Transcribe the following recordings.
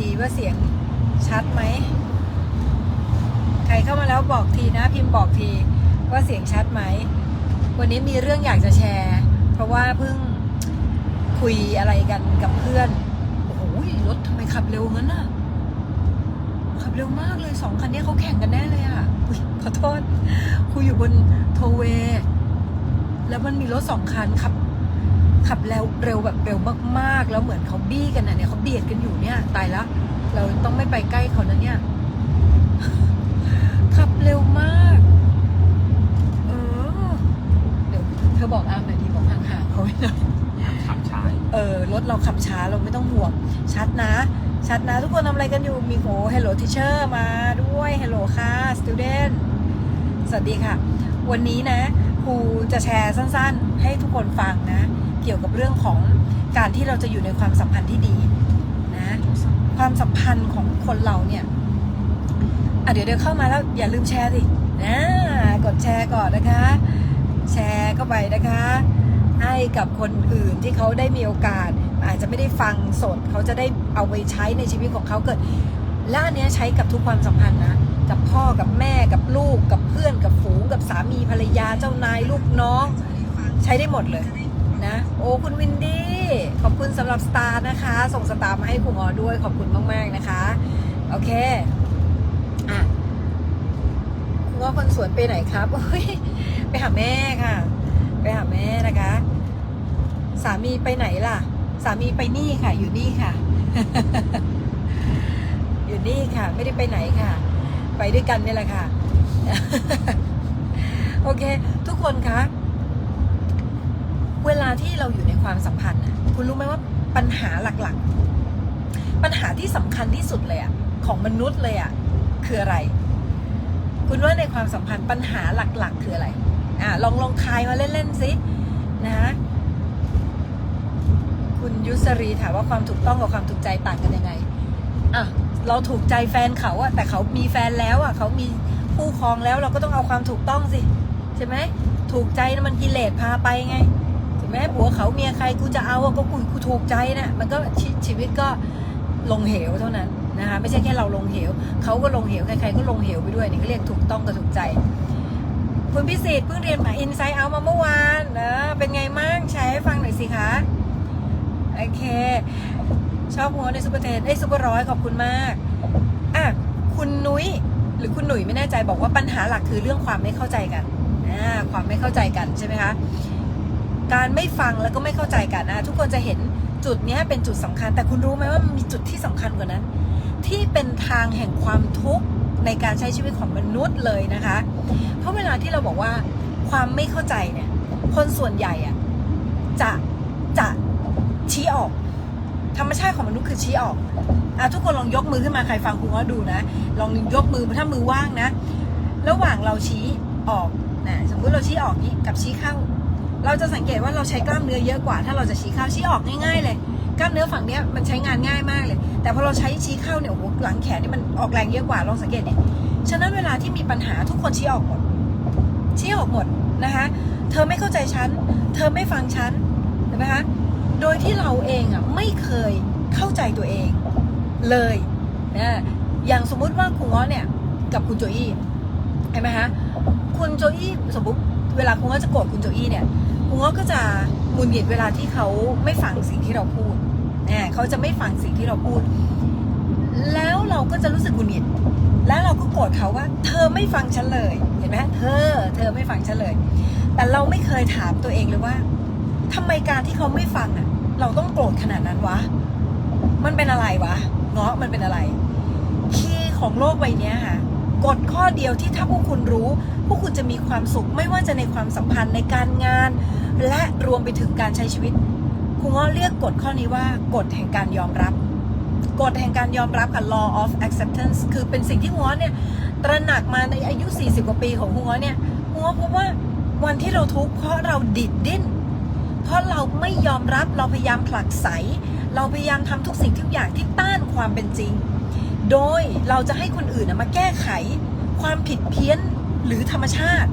ทีว่าเสียงชัดไหม ใครเข้ามาแล้วบอกทีนะ พิมพ์บอกทีว่าเสียงชัดไหม วันนี้มีเรื่องอยากจะแชร์ เพราะว่าเพิ่งคุยอะไรกันกับเพื่อน โอ้โหรถทำไมขับเร็วงั้นน่ะ ขับเร็วมากเลยสองคันนี้เขาแข่งกันแน่เลยอะอุ๊ยขอโทษคุยอยู่บนโทเวย์แล้วมันมีรถสองคันขับ ขับแล้วเร็วแบบเร็วมากๆ แล้วเหมือนเขาบี้กันนะเนี่ยเขาเบียดกันอยู่เนี่ย ตายแล้วเราต้องไม่ไปใกล้เขานะเนี่ย ขับเร็วมาก เออ เดี๋ยวเธอบอกอามหน่อยดีบอกห่างๆเขาไว้หน่อยขับช้าเออรถเราขับช้าเราไม่ต้องห่วงชัดนะ ชัดนะ ทุกคนทำอะไรกันอยู่มีโห hello teacher มาด้วย hello ค่ะ student สวัสดีค่ะ วันนี้นะครูจะแชร์สั้นๆ ให้ทุกคนฟังนะ เกี่ยวกับเรื่องของการที่เราจะอยู่ในความสัมพันธ์ที่ดีนะความสัมพันธ์ของคนเราเนี่ยอะเดี๋ยวเดี๋ยวเข้ามาแล้วอย่าลืมแชร์สินะกดแชร์ก่อนนะคะ แชร์เข้าไปนะคะ ให้กับคนอื่นที่เขาได้มีโอกาส อาจจะไม่ได้ฟังสดเขาจะได้เอาไปใช้ในชีวิตของเขาเกิดและอันเนี้ยใช้กับทุกความสัมพันธ์นะกับพ่อกับแม่กับลูกกับเพื่อนกับฝูงกับสามีภรรยาเจ้านายลูกน้อง ใช้ได้หมดเลย นะ โอ้คุณวินดี้ ขอบคุณสำหรับสตาร์นะคะ ส่งสตาร์มาให้ครูหมอด้วยขอบคุณมาก ๆ นะคะ โอเคอะคุณว่าคนสวนไปไหนครับไปหาแม่ค่ะ ไปหาแม่นะคะ สามีไปไหนล่ะ สามีไปนี่ค่ะ อยู่นี่ค่ะ อยู่นี่ค่ะ ไม่ได้ไปไหนค่ะ ไปด้วยกันนี่แหละค่ะ โอเค ทุกคนคะ ที่เราอยู่ในความสัมพันธ์คุณรู้ไหมว่าปัญหาหลักๆ ปัญหาที่สำคัญที่สุดเลยอะของมนุษย์เลยอะคืออะไร คุณว่าในความสัมพันธ์ปัญหาหลักๆ คืออะไรอ่าลองลองทายมาเล่นๆสินะคุณยุสรีถามว่าความถูกต้องกับความถูกใจต่างกันยังไงอะเราถูกใจแฟนเขาอะแต่เขามีแฟนแล้วอะเขามีคู่ครองแล้วเราก็ต้องเอาความถูกต้องสิ ใช่ไหมถูกใจนะมันกิเลสพาไปไง ใช่ผัวเขาเมียใครกูจะเอาก็กูกูถูกใจนะมันก็ชชีวิตก็ลงเหวเท่านั้นนะคะไม่ใช่แค่เราลงเหวเขาก็ลงเหวใครๆก็ลงเหวไปด้วยนี่ก็เรียกถูกต้องกับถูกใจ คุณพิสิทธิ์เพิ่งเรียนมาอินไซ e ์เอามาเมื่อวานนะเป็นไงมั่งแชร์ให้ฟังหน่อยสิคะโอเค ชอบหัวในซูเปอร์เทนไอ้ซูเปอร์ร้อยขอบคุณมากอะคุณนุ้ยหรือคุณหนุ่ยไม่แน่ใจบอกว่าปัญหาหลักคือเรื่องความไม่เข้าใจกันอ่าความไม่เข้าใจกันใช่ไหมคะ การไม่ฟังแล้วก็ไม่เข้าใจกันนะทุกคนจะเห็นจุดนี้เป็นจุดสำคัญ แต่คุณรู้ไหมว่ามันมีจุดที่สำคัญกว่านั้น ที่เป็นทางแห่งความทุกข์ในการใช้ชีวิตของมนุษย์เลยนะคะ เพราะเวลาที่เราบอกว่าความไม่เข้าใจเนี่ย คนส่วนใหญ่อะจะจะชี้ออก ธรรมชาติของมนุษย์คือชี้ออกอะทุกคนลองยกมือขึ้นมาใครฟังคุณว่าดูนะ ลองยกมือถ้ามือว่างนะ ระหว่างเราชี้ออกนะสมมติเราชี้ออกนี้กับชี้เข้า เราจะสังเกตว่าเราใช้กล้ามเนื้อเยอะกว่า ถ้าเราจะชี้เข้าชี้ออกง่ายๆเลย กล้ามเนื้อฝั่งเนี้ยมันใช้งานง่ายมากเลย แต่พอเราใช้ชี้เข้าเนี่ยโอ้โหหลังแขนนี่มันออกแรงเยอะกว่าลองสังเกตดิฉะนั้นเวลาที่มีปัญหาทุกคนชี้ออกหมด ชี้ออกหมดนะคะเธอไม่เข้าใจฉัน เธอไม่ฟังฉันเห็นไหมคะโดยที่เราเองอะไม่เคยเข้าใจตัวเอง เลยนะอย่างสมมุติว่าคุณง้อเนี่ยกับคุณโจอี้เห็นไหมคะคุณโจอี้สมมติเวลาคุณง้อจะโกรธคุณโจอี้เนี่ย คุณง้อก็จะหงุนหงิดเวลาที่เขาไม่ฟังสิ่งที่เราพูดเนี่ยเขาจะไม่ฟังสิ่งที่เราพูด แล้วเราก็จะรู้สึกหงุนหงิด แล้วเราก็โกรธเขาว่า เธอไม่ฟังฉันเลย เห็นไหมเธอ เธอไม่ฟังฉันเลย แต่เราไม่เคยถามตัวเองเลยว่าทำไมการที่เขาไม่ฟังอะ เราต้องโกรธขนาดนั้นวะ มันเป็นอะไรวะ เงาะมันเป็นอะไร คีย์ของโลกใบนี้ค่ะ กฎข้อเดียวที่ถ้าพวกคุณรู้พวกคุณจะมีความสุขไม่ว่าจะในความสัมพันธ์ในการงาน และรวมไปถึงการใช้ชีวิตครูงาะเรียกกฎข้อนี้ว่ากฎแห่งการยอมรับกฎแห่งการยอมรับค่ะ law of acceptance คือเป็นสิ่งที่ครูเงเนี่ยตระหนักมาในอายุ 40 กว่าปีของครูเงเนี่ยครูเงพบว่าวันที่เราทุกข์เพราะเราดิดดิ้น เพราะเราไม่ยอมรับเราพยายามผลักไส เราพยายามทำทุกสิ่งทุกอย่างที่ต้านความเป็นจริง โดยเราจะให้คนอื่นมาแก้ไขความผิดเพี้ยนหรือธรรมชาติ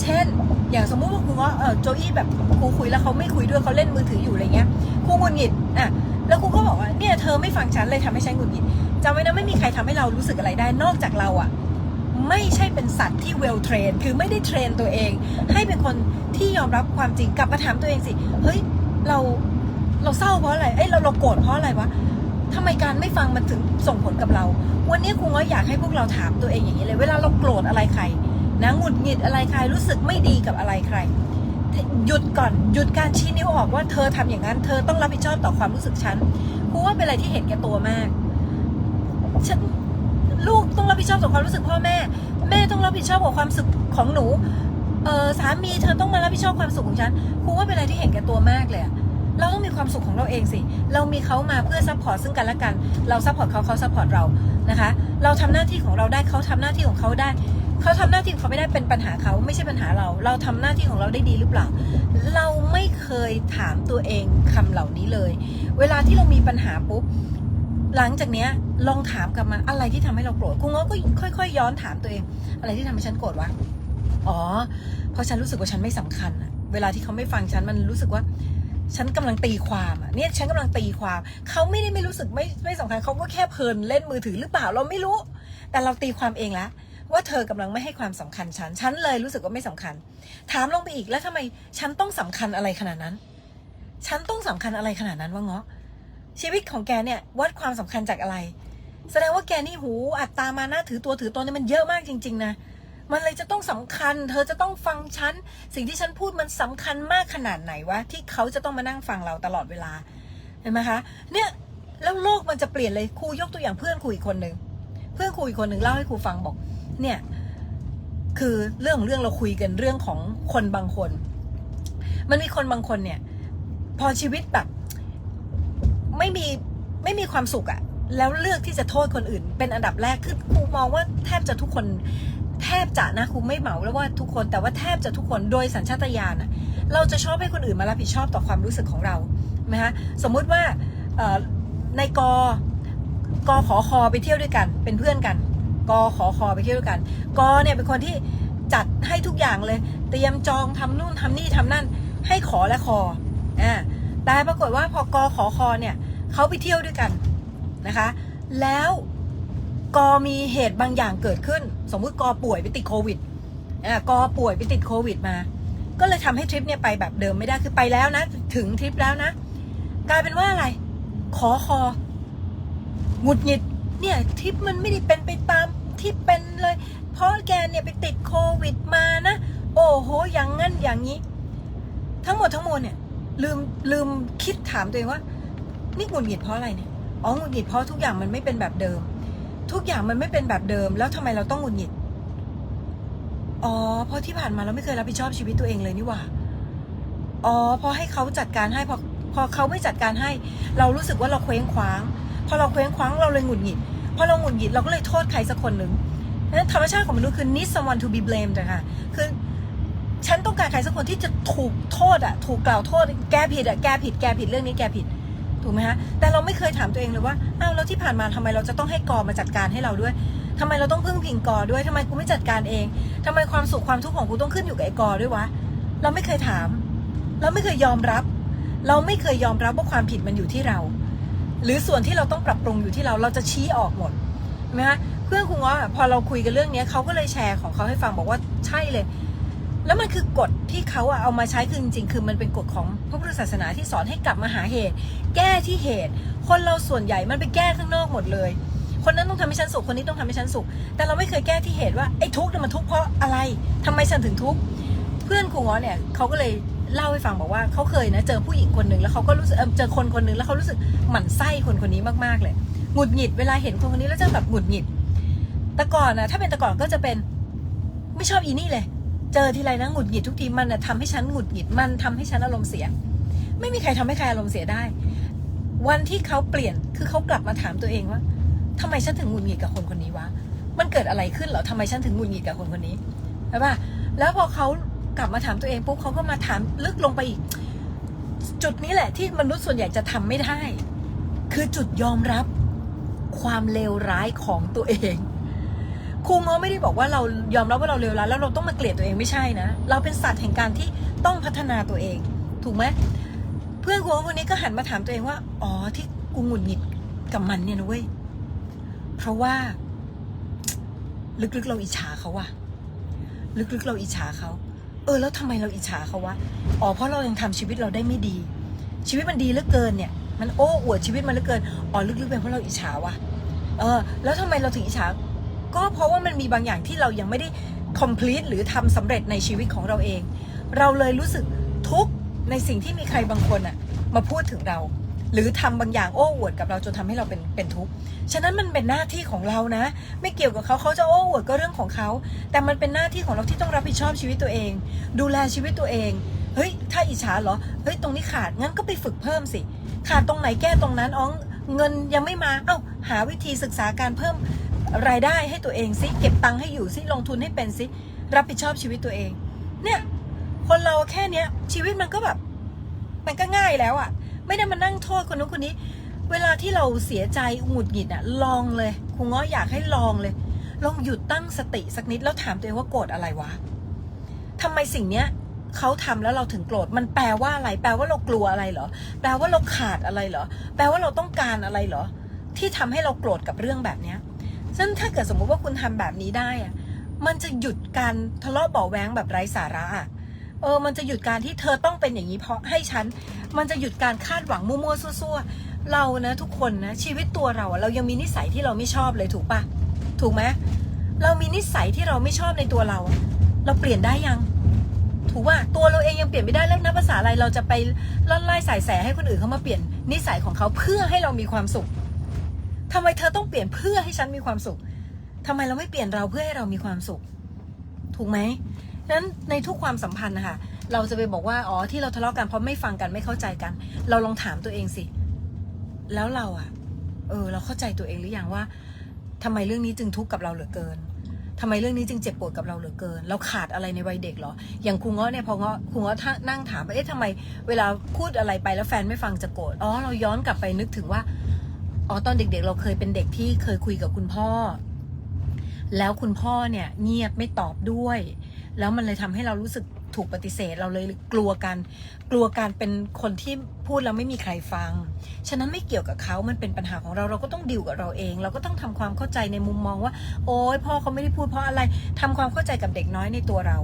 เช่น อย่างสมมุติว่าครูว่าเออโจอี้แบบครูคุยแล้วเขาไม่คุยด้วยเขาเล่นมือถืออยู่อะไรเงี้ยครูหงุดหงิดอะแล้วครูก็บอกว่าเนี่ยเธอไม่ฟังฉันเลยทำให้ฉันหงุดหงิดจำไว้นะไม่มีใครทำให้เรารู้สึกอะไรได้นอกจากเราอะไม่ใช่เป็นสัตว์ที่ well train คือไม่ได้เทรนตัวเอง ให้เป็นคนที่ยอมรับความจริงกลับมาถามตัวเองสิ เฮ้ย เราเราเศร้าเพราะอะไร เอ้ยเราเราโกรธเพราะอะไรวะ ทำไมการไม่ฟังมันถึงส่งผลกับเรา วันนี้ครูง้อยอยากให้พวกเราถามตัวเองอย่างนี้เลย เวลาเราโกรธอะไรใครนะหงุดหงิดอะไรใครรู้สึกไม่ดีกับอะไรใคร หยุดก่อนหยุดการชี้นิ้วออกว่าเธอทำอย่างนั้น เธอต้องรับผิดชอบต่อความรู้สึกฉันครูว่าเป็นอะไรที่เห็นแก่ตัวมากฉันลูกต้องรับผิดชอบต่อความรู้สึกพ่อแม่ แม่ต้องรับผิดชอบกับความสุขของหนูเออสามีเธอต้องมารับผิดชอบความสุขของฉันครูว่าเป็นอะไรที่เห็นแก่ตัวมากเลยอะ เราต้องมีความสุขของเราเองสิ เรามีเขามาเพื่อซัพพอร์ตซึ่งกันและกัน เราซัพพอร์ตเขาเขาซัพพอร์ตเรา นะคะ เราทำหน้าที่ของเราได้เขาทำหน้าที่ของเขาได้ เขาทำหน้าที่ของเขาไม่ได้เป็นปัญหาเขาไม่ใช่ปัญหาเรา เราทำหน้าที่ของเราได้ดีหรือเปล่า เราไม่เคยถามตัวเองคำเหล่านี้เลย เวลาที่เรามีปัญหาปุ๊บ หลังจากเนี้ยลองถามกลับมาอะไรที่ทำให้เราโกรธคุณง้อก็ค่อย ๆ ย้อนถามตัวเอง อะไรที่ทำให้ฉันโกรธวะ อ๋อ เพราะฉันรู้สึกว่าฉันไม่สำคัญอะเวลาที่เขาไม่ฟังฉันมันรู้สึกว่า ฉันกำลังตีความอะเนี่ยฉันกำลังตีความเขาไม่ได้ไม่รู้สึกไม่ไม่สำคัญเขาก็แค่เพลินเล่นมือถือหรือเปล่าเราไม่รู้ แต่เราตีความเองแล้วว่าเธอกำลังไม่ให้ความสำคัญฉัน ฉันเลยรู้สึกว่าไม่สำคัญ ถามลงไปอีกแล้วทำไมฉันต้องสำคัญอะไรขนาดนั้น ฉันต้องสำคัญอะไรขนาดนั้นวะเงาะชีวิตของแกเนี่ยวัดความสำคัญจากอะไร แสดงว่าแกนี่หูอัตตามานะถือตัวถือตนเนี่ยมันเยอะมากจริง ๆ นะ มันเลยจะต้องสำคัญ เธอจะต้องฟังฉัน สิ่งที่ฉันพูดมันสำคัญมากขนาดไหนวะที่เขาจะต้องมานั่งฟังเราตลอดเวลา เห็นไหมคะ เนี่ยแล้วโลกมันจะเปลี่ยนเลยครูยกตัวอย่างเพื่อนครูอีกคนหนึ่งเพื่อนครูอีกคนหนึ่งเล่าให้ครูฟังบอก เนี่ย คือเรื่องของเรื่องเราคุยกันเรื่องของคนบางคน มันมีคนบางคนเนี่ย พอชีวิตแบบไม่มีไม่มีความสุขอะแล้วเลือกที่จะโทษคนอื่น เป็นอันดับแรกคือครูมองว่าแทบจะทุกคน แทบจะนะครูไม่เหมาแล้วว่าทุกคนแต่ว่าแทบจะทุกคนโดยสัญชาตญาณเราจะชอบให้คนอื่นมารับผิดชอบต่อความรู้สึกของเรานะคะสมมุติว่าเอ่อในกกขอคอไปเที่ยวด้วยกัน เป็นเพื่อนกันกขอคอไปเที่ยวด้วยกันกเนี่ยเป็นคนที่จัดให้ทุกอย่างเลย เตรียมจองทำนู่นทำนี่ทำนั่น ให้ขอและคออ่าแต่ปรากฏว่าพอกขอคอเนี่ยเขาไปเที่ยวด้วยกันนะคะ แล้วกมีเหตุบางอย่างเกิดขึ้น สมมุติกอป่วยไปติดโควิดอ่ากป่วยไปติดโควิดมา ก็เลยทำให้ทริปเนี่ยไปแบบเดิมไม่ได้คือไปแล้วนะ ถึงทริปแล้วนะ กลายเป็นว่าอะไร ขอคอหงุดหงิดเนี่ยทริปมันไม่ได้เป็นไปตามที่เป็นเลย เพราะแกเนี่ยไปติดโควิดมานะ โอ้โห อย่างงั้นอย่างนี้ ทั้งหมดทั้งมวลเนี่ยลืมลืมคิดถามตัวเองว่า นี่หงุดหงิดเพราะอะไรเนี่ย อ๋อหงุดหงิดเพราะทุกอย่างมันไม่เป็นแบบเดิม ทุกอย่างมันไม่เป็นแบบเดิม แล้วทำไมเราต้องหงุดหงิด อ๋อ เพราะที่ผ่านมาเราไม่เคยรับผิดชอบชีวิตตัวเองเลยนี่หว่า อ๋อ พอให้เขาจัดการให้พอพอเขาไม่จัดการให้ เรารู้สึกว่าเราเคว้งคว้าง พอเราเคว้งคว้างเราเลยหงุดหงิด พอเราหงุดหงิดเราก็เลยโทษใครสักคนหนึ่งนั้นธรรมชาติของมนุษย์คือ need someone to be blamed อะค่ะคือฉันต้องการใครสักคนที่จะถูกโทษอะถูกกล่าวโทษ แกผิดอะแกผิด แกผิดเรื่องนี้แกผิด ถูกไหมฮะแต่เราไม่เคยถามตัวเองเลยว่าอ้าวแล้วที่ผ่านมาทำไมเราจะต้องให้กอมาจัดการให้เราด้วยทำไมเราต้องพึ่งพิงกอด้วยทำไมกูไม่จัดการเองทำไมความสุขความทุกข์ของกูต้องขึ้นอยู่กับไอ้กอด้วยวะเราไม่เคยถาม เราไม่เคยยอมรับ เราไม่เคยยอมรับว่าความผิดมันอยู่ที่เรา หรือส่วนที่เราต้องปรับปรุงอยู่ที่เราเราจะชี้ออกหมดไหมฮะเพื่อนคุณง้อพอเราคุยกันเรื่องนี้เขาก็เลยแชร์ของเขาให้ฟังบอกว่าใช่เลย แล้วมันคือกฎที่เขาอะเอามาใช้คือจริงๆ คือมันเป็นกฎของพระพุทธศาสนาที่สอนให้กลับมาหาเหตุ แก้ที่เหตุ คนเราส่วนใหญ่มันไปแก้ข้างนอกหมดเลย คนนั้นต้องทำให้ฉันสุข คนนี้ต้องทำให้ฉันสุข แต่เราไม่เคยแก้ที่เหตุว่าไอ้ทุกข์เนี่ยมันทุกข์เพราะอะไรทำไมฉันถึงทุกข์ เพื่อนครูง้อเนี่ยเขาก็เลยเล่าให้ฟังบอกว่าเขาเคยนะเจอผู้หญิงคนหนึ่งแล้วเขาก็รู้สึกเออเจอคนคนหนึ่งแล้วเขารู้สึกหมั่นไส้คนคนนี้มากๆเลยหงุดหงิดเวลาเห็นคนคนนี้แล้วจะแบบหงุดหงิด แต่ก่อนนะถ้าเป็นแต่ก่อนก็จะเป็นไม่ชอบอีนี่เลย เจอทีไรนะหงุดหงิดทุกทีมันนะทำให้ฉันหงุดหงิดมันทำให้ฉันอารมณ์เสีย ไม่มีใครทำให้ใครอารมณ์เสียได้ วันที่เขาเปลี่ยนคือเขากลับมาถามตัวเองว่าทำไมฉันถึงหงุดหงิดกับคนคนนี้วะมันเกิดอะไรขึ้นเหรอทำไมฉันถึงหงุดหงิดกับคนคนนี้ใช่ปะแล้วพอเขากลับมาถามตัวเองปุ๊บเขาก็มาถามลึกลงไปอีก จุดนี้แหละที่มนุษย์ส่วนใหญ่จะทำไม่ได้ คือจุดยอมรับความเลวร้ายของตัวเอง ครูง้อไม่ได้บอกว่าเรายอมรับว่าเราเลวร้ายแล้วเราต้องมาเกลียดตัวเองไม่ใช่นะ เราเป็นสัตว์แห่งการที่ต้องพัฒนาตัวเอง ถูกไหมเพื่อนครูง้อคนนี้ก็หันมาถามตัวเองว่า อ๋อที่กูหงุดหงิดกับมันเนี่ยนะเว้ยเพราะว่า ลึกๆเราอิจฉาเขาว่ะลึกๆเราอิจฉาเขาเออแล้วทำไมเราอิจฉาเขาวะอ๋อเพราะเรายังทำชีวิตเราได้ไม่ดี ชีวิตมันดีเหลือเกินเนี่ย มันโอ้อวดชีวิตมันเหลือเกินอ๋อลึกๆเป็นเพราะเราอิจฉาวะเออ แล้วทำไมเราถึงอิจฉา ก็เพราะว่ามันมีบางอย่างที่เรายังไม่ได้ complete หรือทำสำเร็จในชีวิตของเราเอง เราเลยรู้สึกทุกข์ในสิ่งที่มีใครบางคนอะมาพูดถึงเรา หรือทำบางอย่างโอ้อวดกับเราจนทำให้เราเป็นเป็นทุกข์ฉะนั้นมันเป็นหน้าที่ของเรานะ ไม่เกี่ยวกับเขาเขาจะโอ้อวดก็เรื่องของเขา แต่มันเป็นหน้าที่ของเราที่ต้องรับผิดชอบชีวิตตัวเอง ดูแลชีวิตตัวเองเฮ้ยถ้าอิจฉาเหรอเฮ้ยตรงนี้ขาดงั้นก็ไปฝึกเพิ่มสิขาดตรงไหนแก้ตรงนั้นอ๋อเงินยังไม่มา เอ้าหาวิธีศึกษาการเพิ่ม รายได้ให้ตัวเองสิเก็บตังค์ให้อยู่สิลงทุนให้เป็นสิรับผิดชอบชีวิตตัวเอง เนี่ยคนเราแค่เนี้ยชีวิตมันก็แบบ มันก็ง่ายแล้วอะ่ะ ไม่ได้มานั่งโทษคนนู้นคนนี้ เวลาที่เราเสียใจหงุดหงิดอะลองเลยครูง้ออยากให้ลองเลย ลองหยุดตั้งสติสักนิดแล้วถามตัวเองว่าโกรธอะไรวะทำไมสิ่งเนี้ยเขาทำแล้วเราถึงโกรธ มันแปลว่าอะไร แปลว่าเรากลัวอะไรเหรอ แปลว่าเราขาดอะไรเหรอ แปลว่าเราต้องการอะไรเหรอ ที่ทำให้เราโกรธกับเรื่องแบบเนี้ย ซึ่งถ้าเกิดสมมุติว่าคุณทำแบบนี้ได้อะมันจะหยุดการทะเลาะเบาะแวงแบบไร้สาระอะเออ มันจะหยุดการที่เธอต้องเป็นอย่างนี้เพราะให้ฉัน มันจะหยุดการคาดหวังมั่วๆซั่วๆ เรานะทุกคนนะชีวิตตัวเราอะเรายังมีนิสัยที่เราไม่ชอบเลยถูกปะถูกไหมเรามีนิสัยที่เราไม่ชอบในตัวเรา เราเปลี่ยนได้ยัง ถูกว่าตัวเราเองยังเปลี่ยนไม่ได้แล้วนับภาษาอะไรเราจะไปล่อนไล่สายแสให้คนอื่นเขามาเปลี่ยนนิสัยของเขาเพื่อให้เรามีความสุข ทำไมเธอต้องเปลี่ยนเพื่อให้ฉันมีความสุขทำไมเราไม่เปลี่ยนเราเพื่อให้เรามีความสุข ถูกไหมนั้นในทุกความสัมพันธ์นะคะเราจะไปบอกว่าอ๋อที่เราทะเลาะกันเพราะไม่ฟังกันไม่เข้าใจกัน เราลองถามตัวเองสิ แล้วเราอะเออ เราเข้าใจตัวเองหรือยังว่าทำไมเรื่องนี้จึงทุกข์กับเราเหลือเกินทำไมเรื่องนี้จึงเจ็บปวดกับเราเหลือเกิน เราขาดอะไรในวัยเด็กเหรอ อย่างครูเงาะเนี่ยพอเงาะครูเงาะท่านั่งถามเอ๊ะทำไม เวลาพูดอะไรไปแล้วแฟนไม่ฟังจะโกรธอ๋อเราย้อนกลับไปนึกถึงว่า อ๋อตอนเด็กๆเราเคยเป็นเด็กที่เคยคุยกับคุณพ่อ แล้วคุณพ่อเนี่ยเงียบไม่ตอบด้วย แล้วมันเลยทำให้เรารู้สึกถูกปฏิเสธเราเลยกลัวกันกลัวการเป็นคนที่พูดแล้วไม่มีใครฟัง ฉะนั้นไม่เกี่ยวกับเขามันเป็นปัญหาของเราเราก็ต้องดิวกับเราเอง เราก็ต้องทำความเข้าใจในมุมมองว่า โอ้ยพ่อเขาไม่ได้พูดเพราะอะไรทำความเข้าใจกับเด็กน้อยในตัวเรา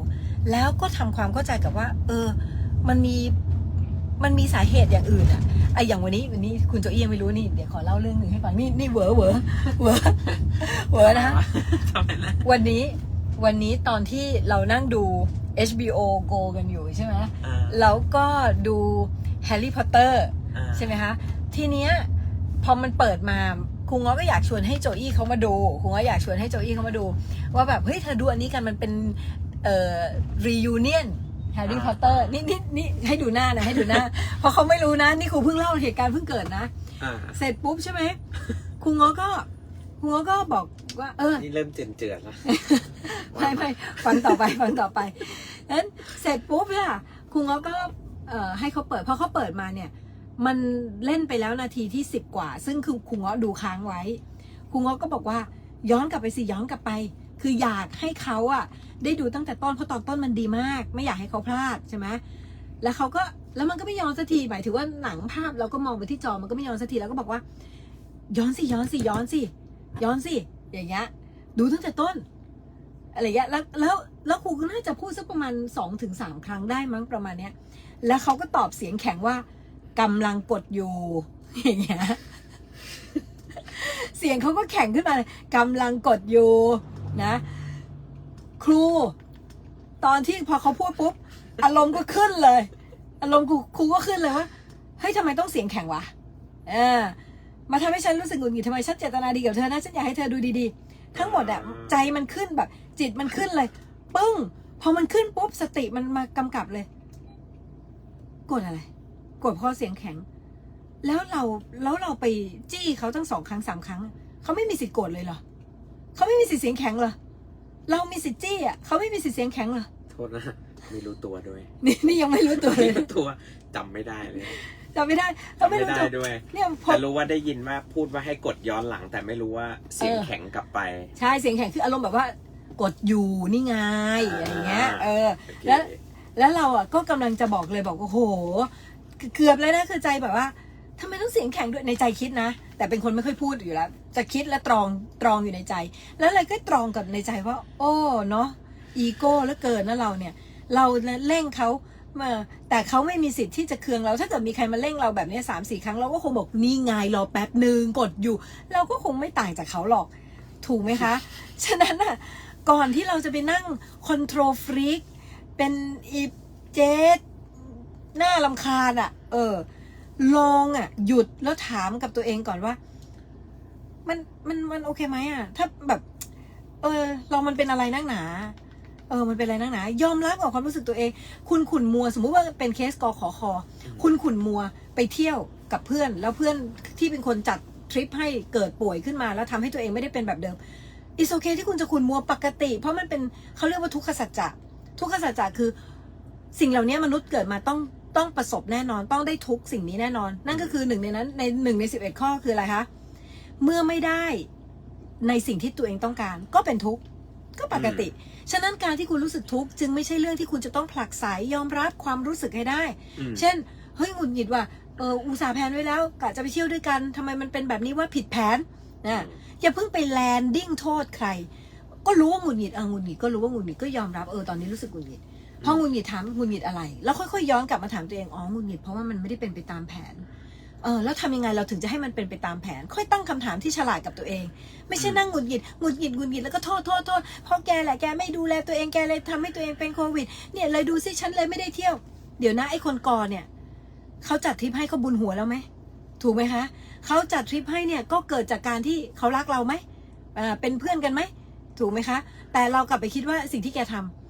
แล้วก็ทำความเข้าใจกับว่า เออ มันมี มันมีสาเหตุอย่างอื่นอะไออย่างวันนี้วันนี้คุณโจอี้ยังไม่รู้นี่เดี๋ยวขอเล่าเรื่องหนึ่งให้ฟังนี่นี่เหวอเหวอเหวอเหวอนะคะทำไมล่ะวันนี้วันนี้ตอนที่เรานั่งดู HBO Go กันอยู่ใช่ไหมเออแล้วก็ดูแฮร์รี่พอตเตอร์เออใช่ไหมคะทีเนี้ยพอมันเปิดมาครูง้อก็อยากชวนให้โจอี้เขามาดูครูง้ออยากชวนให้โจอี้เขามาดู ว่าแบบเฮ้ยเธอดูอันนี้กันมันเป็นเอ่อ reunion แฮร์รี่พอตเตอร์นี่นี่นี่ให้ดูหน้านะให้ดูหน้า เพราะเขาไม่รู้นะ นี่ครูเพิ่งเล่าเหตุการณ์เพิ่งเกิดนะ อ่าเสร็จปุ๊บใช่ไหมครูง้อก็ครูง้อก็บอกว่า เออ นี่เริ่มเจือนเจือนๆแล้ว ไม่ไม่ฟังต่อไปฟังต่อไปนั้นเสร็จปุ๊บเนี่ยครูง้อก็เอ่อให้เขาเปิดพอเขาเปิดมาเนี่ย มันเล่นไปแล้วนาทีที่สิบกว่า ซึ่งคือครูง้อดูค้างไว้ครูง้อก็บอกว่าย้อนกลับไปสิย้อนกลับไป คืออยากให้เขาอะได้ดูตั้งแต่ต้นเพราะตอนต้นมันดีมาก ไม่อยากให้เขาพลาดใช่ไหมแล้วเขาก็แล้วมันก็ไม่ย้อนสักทีหมายถึงว่าหนังภาพเราก็มองไปที่จอมันก็ไม่ย้อนสักทีแล้วก็บอกว่า ย้อนสิย้อนสิย้อนสิย้อนสิอย่างเงี้ยดูตั้งแต่ต้นอะไรเงี้ยแล้วแล้วแล้วครูก็น่าจะพูดสักประมาณสองถึงสามครั้งได้มั้งประมาณเนี้ย แล้วเขาก็ตอบเสียงแข็งว่ากำลังกดอยู่อย่างเงี้ยเสียงเขาก็แข็งขึ้นมาเลยกำลังกดอยู่ นะ ครู ตอนที่พอเขาพูดปุ๊บอารมณ์ก็ขึ้นเลย อารมณ์ครูครูก็ขึ้นเลยว่าเฮ้ยทำไมต้องเสียงแข็งวะเออมาทำให้ฉันรู้สึกหงุดหงิดทำไมฉันเจตนาดีกับเธอนะฉันอยากให้เธอดูดีๆ ทั้งหมดอะใจมันขึ้นแบบ จิตมันขึ้นเลย ปึ้งพอมันขึ้นปุ๊บสติมันมากำกับเลยกดอะไรกดเพราะเสียงแข็ง แล้วเราแล้วเราไปจี้เขาตั้งสองครั้งสามครั้ง เขาไม่มีสิทธิ์โกรธเลยเหรอ เขาไม่มีสิทธิ์เสียงแข็งเหรอเรามีสิทธิ์จี้อะเขาไม่มีสิทธิ์เสียงแข็งเหรอโทษนะไม่รู้ตัวด้วยนี่นี่ยังไม่รู้ตัวเลไม่ยรู้ตัวจำไม่ได้เลยจำไม่ได้เราจำไม่ไม่รู้ได้ตัวด้วย เนี่ยพอ แต่รู้ว่าได้ยินว่าพูดว่าให้กดย้อนหลัง แต่ไม่รู้ว่าเสียงเออ แข็งกลับไป ใช่เสียงแข็งคืออารมณ์แบบว่า กดอยู่นี่ไงอะไรเงี้ย เออโอเคแล้ว แล้วเราอะก็กำลังจะบอกเลยบอกว่าโหเกือบเลยนะคือใจแบบว่า ทำไมต้องเสียงแข็งด้วยในใจคิดนะ แต่เป็นคนไม่ค่อยพูดอยู่แล้ว จะคิดและตรองตรองอยู่ในใจ แล้วอะไรก็ตรองกับในใจว่า โอ้เนาะอีโก้แล้วเกินนะเราเนี่ย เราเร่งเขามาแต่เขาไม่มีสิทธิ์ที่จะเคืองเรา ถ้าเกิดมีใครมาเร่งเราแบบนี้สามสี่ครั้งเราก็คงบอกนี่ไงรอแป๊บหนึ่งกดอยู่ เราก็คงไม่ต่างจากเขาหรอก ถูกไหมคะ ฉะนั้นอะก่อนที่เราจะไปนั่งคอนโทรลฟรีกเป็นอีเจสหน้าลำคาญอะ เออ ลองอะ หยุดแล้วถามกับตัวเองก่อนว่า มันมันมันโอเคไหมอะ ถ้าแบบ เออ เรามันเป็นอะไรนักหนา เออ มันเป็นอะไรนักหนา ยอมรับกับความรู้สึกตัวเอง คุณขุนมัว สมมุติว่าเป็นเคสกอขอคอคุณขุนมัวไปเที่ยวกับเพื่อน แล้วเพื่อนที่เป็นคนจัดทริปให้เกิดป่วยขึ้นมา แล้วทำให้ตัวเองไม่ได้เป็นแบบเดิมอิสโอเคที่คุณจะขุนมัวปกติ เพราะมันเป็นเขาเรียกว่าทุกขสัจจะทุกขสัจจะคือ สิ่งเหล่านี้มนุษย์เกิดมาต้อง ต้องประสบแน่นอนต้องได้ทุกสิ่งนี้แน่นอน นั่นก็คือหนึ่งในนั้นในหนึ่งในสิบเอ็ดข้อคืออะไรคะเมื่อไม่ได้ในสิ่งที่ตัวเองต้องการ ก็เป็นทุกข์ก็ปกติ ฉะนั้นการที่คุณรู้สึกทุกข์จึงไม่ใช่เรื่องที่คุณจะต้องผลักไสยอมรับความรู้สึกให้ได้อืมเช่นเฮ้ยหงุดหงิดว่ะเอออุตส่าห์แพลนไว้แล้วกะจะไปเที่ยวด้วยกันทำไมมันเป็นแบบนี้ว่าผิดแผนนะอย่าเพิ่งไปแลนดิ้งโทษใคร ก็รู้ว่าหงุดหงิดเออหงุดหงิดก็รู้ว่าหงุดหงิดก็ยอมรับเออตอนนี้รู้สึกหงุดหงิด พอหงุดหงิดถามหงุดหงิดอะไร แล้วค่อยๆย้อนกลับมาถามตัวเองอ๋อหงุดหงิดเพราะว่ามันไม่ได้เป็นไปตามแผนเออแล้วทำยังไงเราถึงจะให้มันเป็นไปตามแผน ค่อยตั้งคำถามที่ฉลาดกับตัวเอง ไม่ใช่นั่งหงุดหงิดหงุดหงิดหงุดหงิดแล้วก็โทษโทษโทษเพราะแกแหละแกไม่ดูแลตัวเองแกเลยทำให้ตัวเองเป็นโควิด เนี่ยเลยดูสิฉันเลยไม่ได้เที่ยว เดี๋ยวนะไอ้คนก่อนเนี่ยเขาจัดทริปให้เขาบุญหัวแล้วไหมถูกไหมคะเขาจัดทริปให้เนี่ยก็เกิดจากการที่เขารักเราไหมอ่าเป็นเพื่อนกันไหมถูกไหมคะ แต่เรากลับไปคิดว่าสิ่งที่แกทำ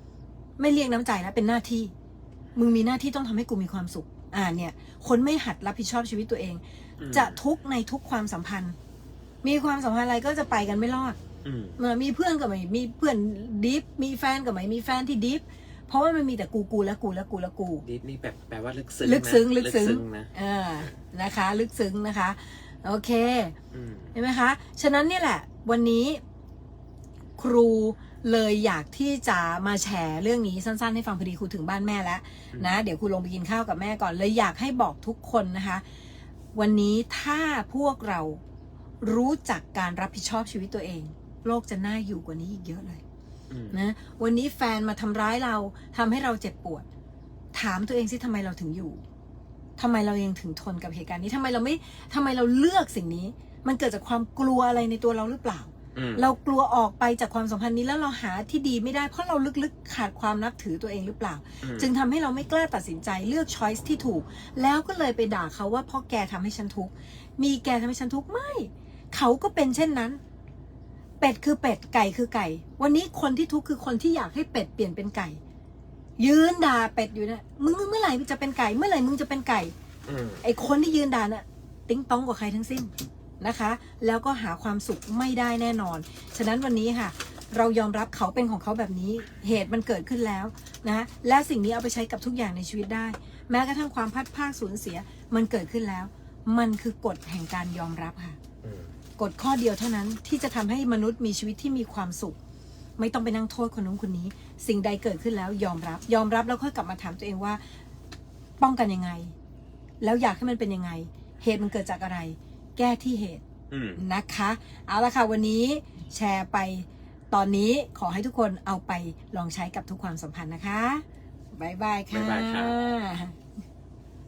ไม่เรียกน้ำใจนะเป็นหน้าที่ มึงมีหน้าที่ต้องทำให้กูมีความสุข อ่าเนี่ย คนไม่หัดรับผิดชอบชีวิตตัวเองอืมจะทุกข์ในทุกความสัมพันธ์ มีความสัมพันธ์อะไรก็จะไปกันไม่รอดอืมเมื่อมีเพื่อนกับไม่มีเพื่อนดิฟมีแฟนกับไม่มีแฟนที่ดิฟเพราะว่ามันมีแต่กูกูและกูและกูและกูดิสนี่แบบแปลว่าลึกซึ้งลึกซึ้งนะลึกซึ้งนะอ่านะคะ ลึกซึ้งนะคะ โอเคอืมเห็นไหมคะ ฉะนั้นเนี่ยแหละ วันนี้ครู เลยอยากที่จะมาแชร์เรื่องนี้สั้น ๆ ให้ฟังพอดีครูถึงบ้านแม่แล้วนะเดี๋ยวครูลงไปกินข้าวกับแม่ก่อน เลยอยากให้บอกทุกคนนะคะ วันนี้ถ้าพวกเรารู้จักการรับผิดชอบชีวิตตัวเอง โลกจะน่าอยู่กว่านี้อีกเยอะเลยอืมนะวันนี้แฟนมาทำร้ายเราทำให้เราเจ็บปวด ถามตัวเองสิทำไมเราถึงอยู่ทำไมเรายังถึงทนกับเหตุการณ์นี้ทำไมเราไม่ทำไมเราเลือกสิ่งนี้ มันเกิดจากความกลัวอะไรในตัวเราหรือเปล่าอืม เรากลัวออกไปจากความสัมพันธ์นี้แล้วเราหาที่ดีไม่ได้เพราะเราลึกๆขาดความนับถือตัวเองหรือเปล่าอืมจึงทำให้เราไม่กล้าตัดสินใจเลือกช้อยส์ที่ถูก แล้วก็เลยไปด่าเขาว่าเพราะแกทำให้ฉันทุกข์มีแกทำให้ฉันทุกข์ไม่ เขาก็เป็นเช่นนั้น เป็ดคือเป็ดไก่คือไก่ วันนี้คนที่ทุกข์คือคนที่อยากให้เป็ดเปลี่ยนเป็นไก่ ยืนด่าเป็ดอยู่เนี่ยมึงเมื่อไหร่มึงจะเป็นไก่ เมื่อไหร่มึงจะเป็นไก่อืมไอคนที่ยืนด่าน่ะ ติ้งต้องกว่าใครทั้งสิ้น นะคะ แล้วก็หาความสุขไม่ได้แน่นอน ฉะนั้นวันนี้ค่ะ เรายอมรับเขาเป็นของเขาแบบนี้เหตุมันเกิดขึ้นแล้วนะและสิ่งนี้เอาไปใช้กับทุกอย่างในชีวิตได้ แม้กระทั่งความพัดภาคสูญเสียมันเกิดขึ้นแล้ว มันคือกฎแห่งการยอมรับค่ะอืมกฎข้อเดียวเท่านั้นที่จะทำให้มนุษย์มีชีวิตที่มีความสุข ไม่ต้องไปนั่งโทษคนนู้นคนนี้ สิ่งใดเกิดขึ้นแล้วยอมรับ ยอมรับแล้วค่อยกลับมาถามตัวเองว่า ป้องกันยังไง แล้วอยากให้มันเป็นยังไง เหตุมันเกิดจากอะไร แก้ที่เหตุอืม นะคะ เอาละค่ะวันนี้แชร์ไปตอนนี้ขอให้ทุกคนเอาไปลองใช้กับทุกความสัมพันธ์นะคะ บ๊ายบายค่ะ บ๊ายบายครั บ